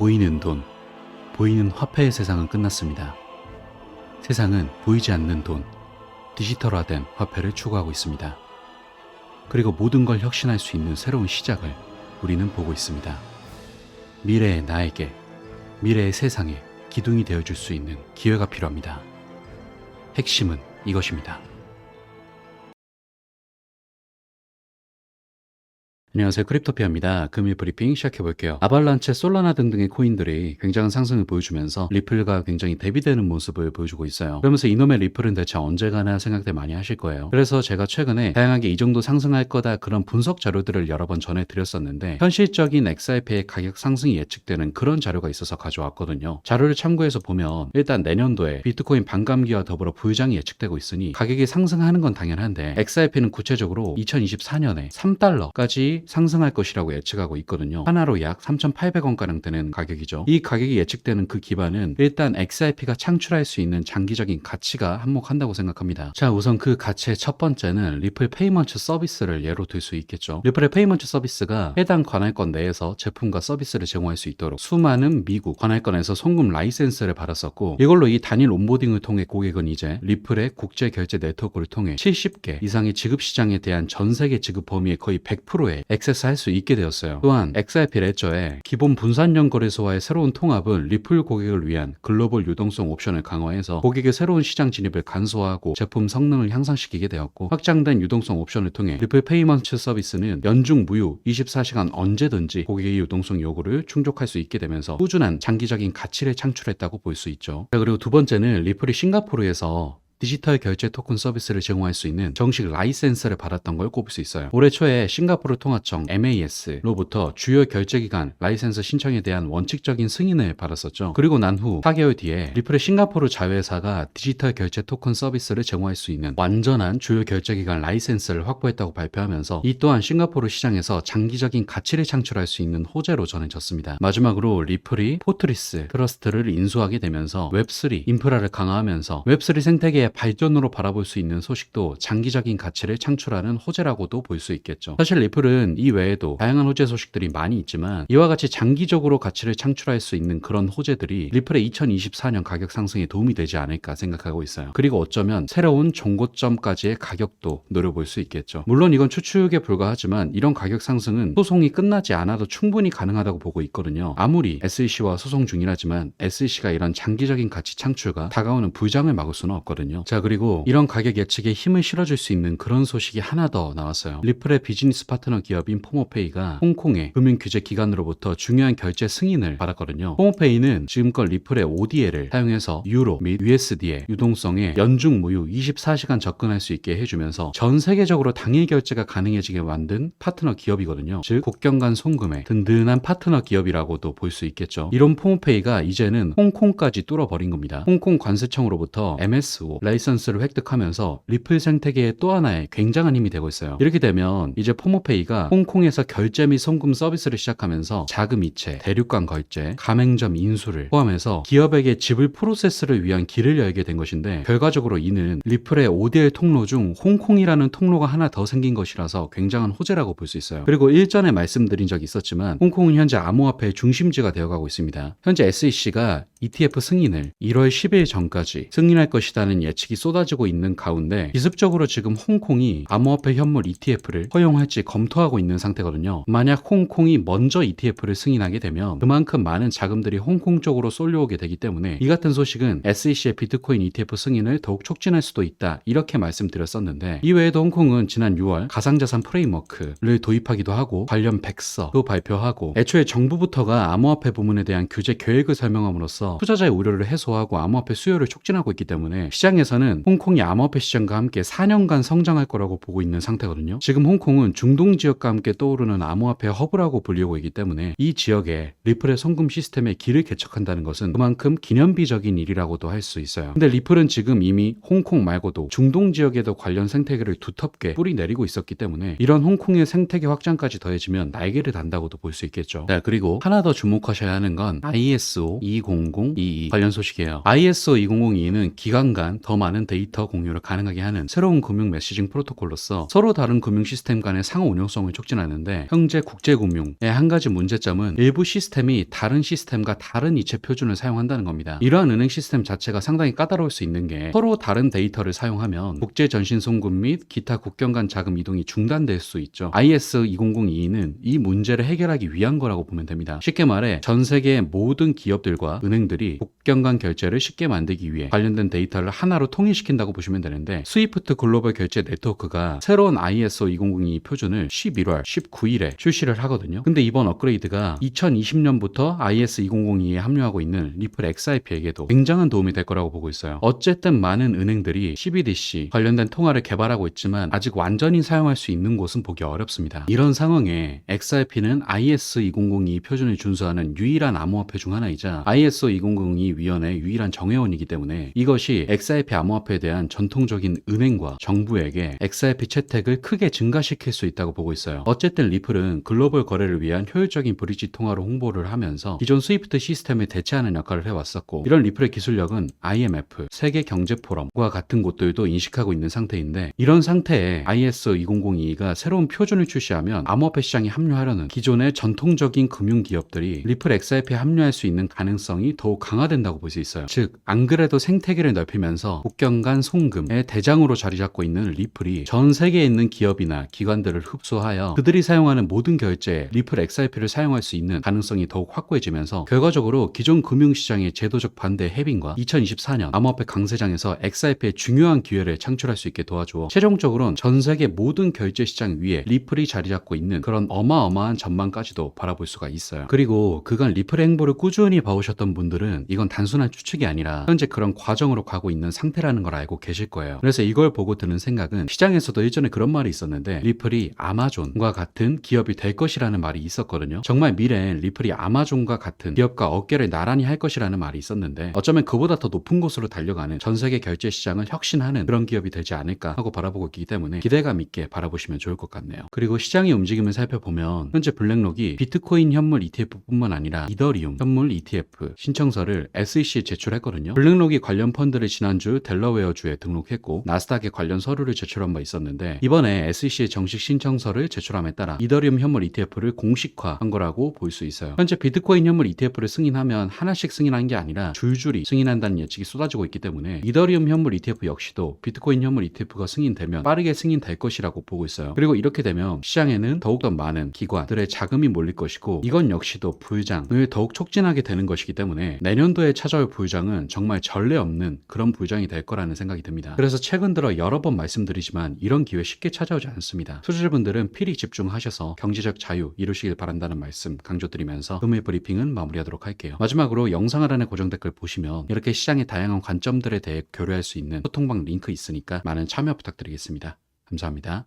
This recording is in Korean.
보이는 돈, 보이는 화폐의 세상은 끝났습니다. 세상은 보이지 않는 돈, 디지털화된 화폐를 추구하고 있습니다. 그리고 모든 걸 혁신할 수 있는 새로운 시작을 우리는 보고 있습니다. 미래의 나에게, 미래의 세상에 기둥이 되어줄 수 있는 기회가 필요합니다. 핵심은 이것입니다. 안녕하세요. 크립토피아입니다. 금일 브리핑 시작해볼게요. 아발란체, 솔라나 등등의 코인들이 굉장한 상승을 보여주면서 리플과 굉장히 대비되는 모습을 보여주고 있어요. 그러면서 이놈의 리플은 대체 언제 가나 생각들 많이 하실 거예요. 그래서 제가 최근에 다양하게 이 정도 상승할 거다 그런 분석 자료들을 여러 번 전해드렸었는데 현실적인 XRP의 가격 상승이 예측되는 그런 자료가 있어서 가져왔거든요. 자료를 참고해서 보면 일단 내년도에 비트코인 반감기와 더불어 부유장이 예측되고 있으니 가격이 상승하는 건 당연한데 XRP는 구체적으로 2024년에 3달러까지 상승할 것이라고 예측하고 있거든요. 하나로 약 3,800원가량 되는 가격이죠. 이 가격이 예측되는 그 기반은 일단 XRP가 창출할 수 있는 장기적인 가치가 한몫한다고 생각합니다. 자, 우선 그 가치의 첫 번째는 리플 페이먼트 서비스를 예로 들 수 있겠죠. 리플의 페이먼트 서비스가 해당 관할권 내에서 제품과 서비스를 제공할 수 있도록 수많은 미국 관할권에서 송금 라이센스를 받았었고 이걸로 이 단일 온보딩을 통해 고객은 이제 리플의 국제 결제 네트워크를 통해 70개 이상의 지급 시장에 대한 전 세계 지급 범위의 거의 100%의 액세스할 수 있게 되었어요. 또한 XRP 레저의 기본 분산형 거래소와의 새로운 통합은 리플 고객을 위한 글로벌 유동성 옵션을 강화해서 고객의 새로운 시장 진입을 간소화하고 제품 성능을 향상시키게 되었고 확장된 유동성 옵션을 통해 리플 페이먼트 서비스는 연중 무휴 24시간 언제든지 고객의 유동성 요구를 충족할 수 있게 되면서 꾸준한 장기적인 가치를 창출했다고 볼 수 있죠. 자, 그리고 두 번째는 리플이 싱가포르에서 디지털 결제 토큰 서비스를 제공할 수 있는 정식 라이센스를 받았던 걸 꼽을 수 있어요. 올해 초에 싱가포르 통화청 MAS로부터 주요 결제기관 라이센스 신청에 대한 원칙적인 승인을 받았었죠. 그리고 난 후 4개월 뒤에 리플의 싱가포르 자회사가 디지털 결제 토큰 서비스를 제공할 수 있는 완전한 주요 결제기관 라이센스를 확보했다고 발표하면서 이 또한 싱가포르 시장에서 장기적인 가치를 창출할 수 있는 호재로 전해졌습니다. 마지막으로 리플이 포트리스 트러스트를 인수하게 되면서 웹3 인프라를 강화하면서 웹3 생태계의 발전으로 바라볼 수 있는 소식도 장기적인 가치를 창출하는 호재라고도 볼 수 있겠죠. 사실 리플은 이 외에도 다양한 호재 소식들이 많이 있지만 이와 같이 장기적으로 가치를 창출할 수 있는 그런 호재들이 리플의 2024년 가격 상승에 도움이 되지 않을까 생각하고 있어요. 그리고 어쩌면 새로운 종고점까지의 가격도 노려볼 수 있겠죠. 물론 이건 추측에 불과하지만 이런 가격 상승은 소송이 끝나지 않아도 충분히 가능하다고 보고 있거든요. 아무리 SEC와 소송 중이라지만 SEC가 이런 장기적인 가치 창출과 다가오는 부장을 막을 수는 없거든요. 자, 그리고 이런 가격 예측에 힘을 실어줄 수 있는 그런 소식이 하나 더 나왔어요. 리플의 비즈니스 파트너 기업인 포모페이가 홍콩의 금융 규제 기관으로부터 중요한 결제 승인을 받았거든요. 포모페이는 지금껏 리플의 ODL을 사용해서 유로 및 USD의 유동성에 연중 무휴 24시간 접근할 수 있게 해주면서 전 세계적으로 당일 결제가 가능해지게 만든 파트너 기업이거든요. 즉 국경 간 송금에 든든한 파트너 기업이라고도 볼 수 있겠죠. 이런 포모페이가 이제는 홍콩까지 뚫어버린 겁니다. 홍콩 관세청으로부터 MSO 라이선스를 획득하면서 리플 생태계의 또 하나의 굉장한 힘이 되고 있어요. 이렇게 되면 이제 포모페이가 홍콩에서 결제 및 송금 서비스를 시작하면서 자금 이체, 대륙간 결제, 가맹점 인수를 포함해서 기업에게 지불 프로세스를 위한 길을 열게 된 것인데 결과적으로 이는 리플의 ODL 통로 중 홍콩이라는 통로가 하나 더 생긴 것이라서 굉장한 호재라고 볼 수 있어요. 그리고 일전에 말씀드린 적이 있었지만 홍콩은 현재 암호화폐의 중심지가 되어가고 있습니다. 현재 SEC가 ETF 승인을 1월 10일 전까지 승인할 것이라는 예측 이 쏟아지고 있는 가운데 기습적으로 지금 홍콩이 암호화폐 현물 ETF를 허용할지 검토하고 있는 상태거든요. 만약 홍콩이 먼저 ETF를 승인하게 되면 그만큼 많은 자금들이 홍콩 쪽으로 쏠려오게 되기 때문에 이 같은 소식은 SEC의 비트코인 ETF 승인을 더욱 촉진할 수도 있다 이렇게 말씀드렸었는데 이외에도 홍콩은 지난 6월 가상자산 프레임워크를 도입하기도 하고 관련 백서도 발표하고 애초에 정부부터가 암호화폐 부문에 대한 규제 계획을 설명함으로써 투자자의 우려를 해소하고 암호화폐 수요를 촉진하고 있기 때문에 시장에서 는 홍콩이 암호화폐 시장과 함께 4년간 성장할 거라고 보고 있는 상태거든요. 지금 홍콩은 중동 지역과 함께 떠오르는 암호화폐 허브라고 불리고 있기 때문에 이 지역에 리플의 송금 시스템에 길을 개척한다는 것은 그만큼 기념비적인 일이라고도 할 수 있어요. 근데 리플은 지금 이미 홍콩 말고도 중동 지역에도 관련 생태계를 두텁게 뿌리 내리고 있었기 때문에 이런 홍콩의 생태계 확장까지 더해지면 날개를 단다고도 볼 수 있겠죠. 네, 그리고 하나 더 주목하셔야 하는 건 ISO 20022 관련 소식이에요. ISO 2002는 기간 간더 많은 데이터 공유를 가능하게 하는 새로운 금융 메시징 프로토콜로서 서로 다른 금융 시스템 간의 상호 운용성을 촉진하는데 현재 국제 금융의 한 가지 문제점은 일부 시스템이 다른 시스템과 다른 이체 표준을 사용한다는 겁니다. 이러한 은행 시스템 자체가 상당히 까다로울 수 있는 게 서로 다른 데이터를 사용하면 국제 전신 송금 및 기타 국경 간 자금 이동이 중단될 수 있죠. IS 2002는 이 문제를 해결하기 위한 거라고 보면 됩니다. 쉽게 말해 전 세계의 모든 기업들과 은행들이 국경 간 결제를 쉽게 만들기 위해 관련된 데이터를 하나로 통일시킨다고 보시면 되는데 스위프트 글로벌 결제 네트워크가 새로운 ISO 2002 표준을 11월 19일에 출시를 하거든요. 근데 이번 업그레이드가 2020년부터 IS 2002에 합류하고 있는 리플 XIP에게도 굉장한 도움이 될 거라고 보고 있어요. 어쨌든 많은 은행들이 CBDC 관련된 통화를 개발하고 있지만 아직 완전히 사용할 수 있는 곳은 보기 어렵습니다. 이런 상황에 XRP는 IS 2002 표준을 준수하는 유일한 암호화폐 중 하나이자 ISO 2002 위원회 유일한 정회원이기 때문에 이것이 XRP 암호화폐에 대한 전통적인 은행과 정부에게 XRP 채택을 크게 증가시킬 수 있다고 보고 있어요. 어쨌든 리플은 글로벌 거래를 위한 효율적인 브릿지 통화로 홍보를 하면서 기존 스위프트 시스템을 대체하는 역할을 해왔었고 이런 리플의 기술력은 IMF, 세계 경제 포럼과 같은 곳들도 인식하고 있는 상태인데 이런 상태에 ISO 2002가 새로운 표준을 출시하면 암호화폐 시장에 합류하려는 기존의 전통적인 금융 기업들이 리플 XRP에 합류할 수 있는 가능성이 더욱 강화된다고 볼 수 있어요. 즉, 안 그래도 생태계를 넓히면서 국경 간 송금의 대장으로 자리 잡고 있는 리플이 전 세계에 있는 기업이나 기관들을 흡수하여 그들이 사용하는 모든 결제에 리플 XRP를 사용할 수 있는 가능성이 더욱 확고해지면서 결과적으로 기존 금융시장의 제도적 반대 해빙과 2024년 암호화폐 강세장에서 XRP의 중요한 기회를 창출할 수 있게 도와주어 최종적으로는 전 세계 모든 결제 시장 위에 리플이 자리 잡고 있는 그런 어마어마한 전망까지도 바라볼 수가 있어요. 그리고 그간 리플의 행보를 꾸준히 봐오셨던 분들은 이건 단순한 추측이 아니라 현재 그런 과정으로 가고 있는 상태 라는 걸 알고 계실 거예요. 그래서 이걸 보고 드는 생각은 시장에서도 예전에 그런 말이 있었는데 리플이 아마존과 같은 기업이 될 것이라는 말이 있었거든요. 정말 미래엔 리플이 아마존과 같은 기업과 어깨를 나란히 할 것이라는 말이 있었는데 어쩌면 그보다 더 높은 곳으로 달려가는 전 세계 결제 시장을 혁신하는 그런 기업이 되지 않을까 하고 바라보고 있기 때문에 기대감 있게 바라보시면 좋을 것 같네요. 그리고 시장의 움직임을 살펴보면 현재 블랙록이 비트코인 현물 ETF뿐만 아니라 이더리움 현물 ETF 신청서를 SEC에 제출했거든요. 블랙록이 관련 펀드를 지난주 델러웨어주에 등록했고 나스닥에 관련 서류를 제출한 바 있었는데 이번에 SEC의 정식 신청서를 제출함에 따라 이더리움 현물 ETF를 공식화한 거라고 볼 수 있어요. 현재 비트코인 현물 ETF를 승인하면 하나씩 승인한 게 아니라 줄줄이 승인한다는 예측이 쏟아지고 있기 때문에 이더리움 현물 ETF 역시도 비트코인 현물 ETF가 승인되면 빠르게 승인될 것이라고 보고 있어요. 그리고 이렇게 되면 시장에는 더욱더 많은 기관들의 자금이 몰릴 것이고 이건 역시도 부유장을 더욱 촉진하게 되는 것이기 때문에 내년도에 찾아올 부유장은 정말 전례 없는 그런 부유장이 될 거라는 생각이 듭니다. 그래서 최근 들어 여러 번 말씀드리지만 이런 기회 쉽게 찾아오지 않습니다. 투자자분들은 필히 집중하셔서 경제적 자유 이루시길 바란다는 말씀 강조드리면서 금일 브리핑은 마무리하도록 할게요. 마지막으로 영상 하단의 고정 댓글 보시면 이렇게 시장의 다양한 관점들에 대해 교류할 수 있는 소통방 링크 있으니까 많은 참여 부탁드리겠습니다. 감사합니다.